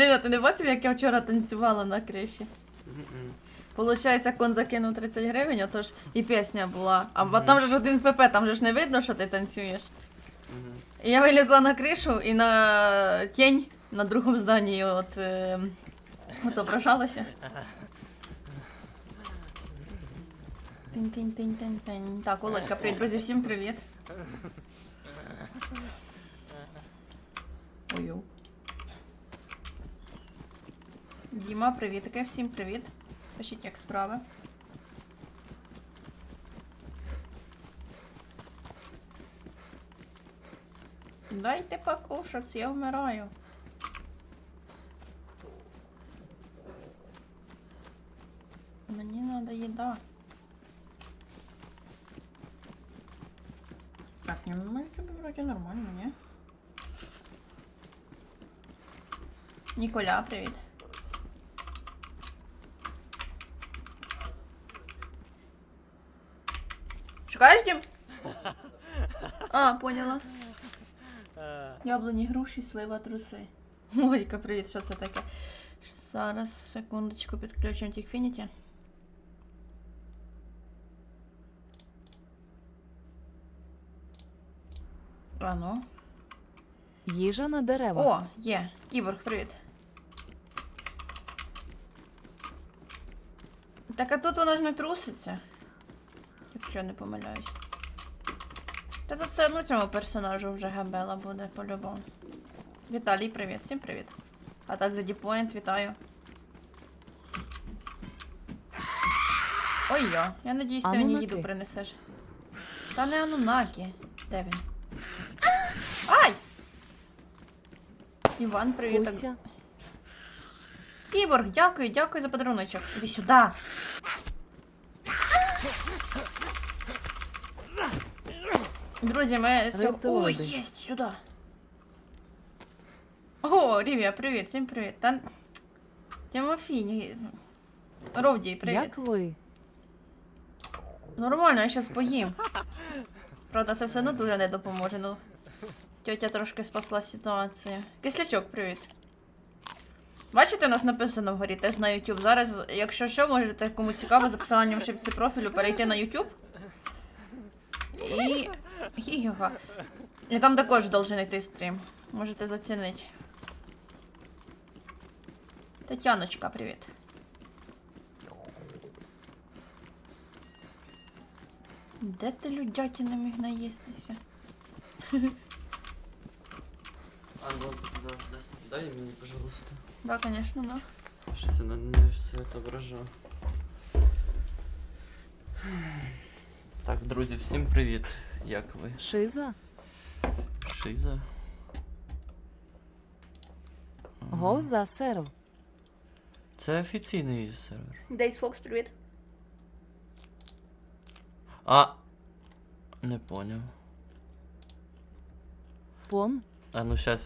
Блін, а ти не бачив, як я вчора танцювала на криші? Получається, кон закинув 30 гривень, отож і пісня була. А mm там же ж один ПП, там же ж не видно, що ти танцюєш. Мгм. І я вилізла на кришу і на тінь на другому зданні от, е, отображалася. Тинь-тинь-тинь-тинь-тинь. Так, Олечка, привіт, друзі, всім привіт. Ой. Діма, привітки, всім привіт. Пишіть, як справи. Дайте покушать, я вмираю. Мені надо їда. Так, не ну, тобі вроді нормально, ні? Ніколя, привіт. Шукаєш, Дім? А, поняла. Яблуні, груші, слива, труси. Олька, привіт, що це таке? Зараз, секундочку, підключимо Тіхфініті. А ну. Їжа на деревах. О, є. Кіборг, привіт. Так а тут вона ж не труситься. Якщо я не помиляюсь. Та тут все одно цьому персонажу вже габела буде по-любому. Віталій, привіт, всім привіт. А так за діпоінт вітаю. Ой йо, я надіюсь, ти мені їду принесеш. Та не Анунакі. Де він? Ай! Іван, привіт. Кіборг, дякую, дякую за подаруночок. Іди сюди. Друзі, ми сьогодні... Ой, єсть, сюди. О, Рівія, привіт, всім привіт. Та... Тимофій, ні- Ровдій, привіт. Як ви? Нормально, я зараз поїм. Правда, це все одно дуже не допоможе. Ну, тьотя трошки спасла ситуацію. Кислячок, привіт. Бачите, у нас написано вгорі тест на YouTube. Зараз, якщо що, можете, кому цікаво, за посиланням шипці профілю перейти на YouTube. І. Гіга. І там також должен йти стрім. Можете зацінити. Тетяночка, привіт. Де ти людяті не міг наїстися? А ну, да, да, дай мне, пожалуйста. Да, конечно, но. Сейчас я на не все отображу. Так, друзі, всім привіт. Як ви? Шиза? Шиза? Го за серв. Це офіційний сервер. Дейс Фокс, привіт. А. Не поняв. Пон. А ну щас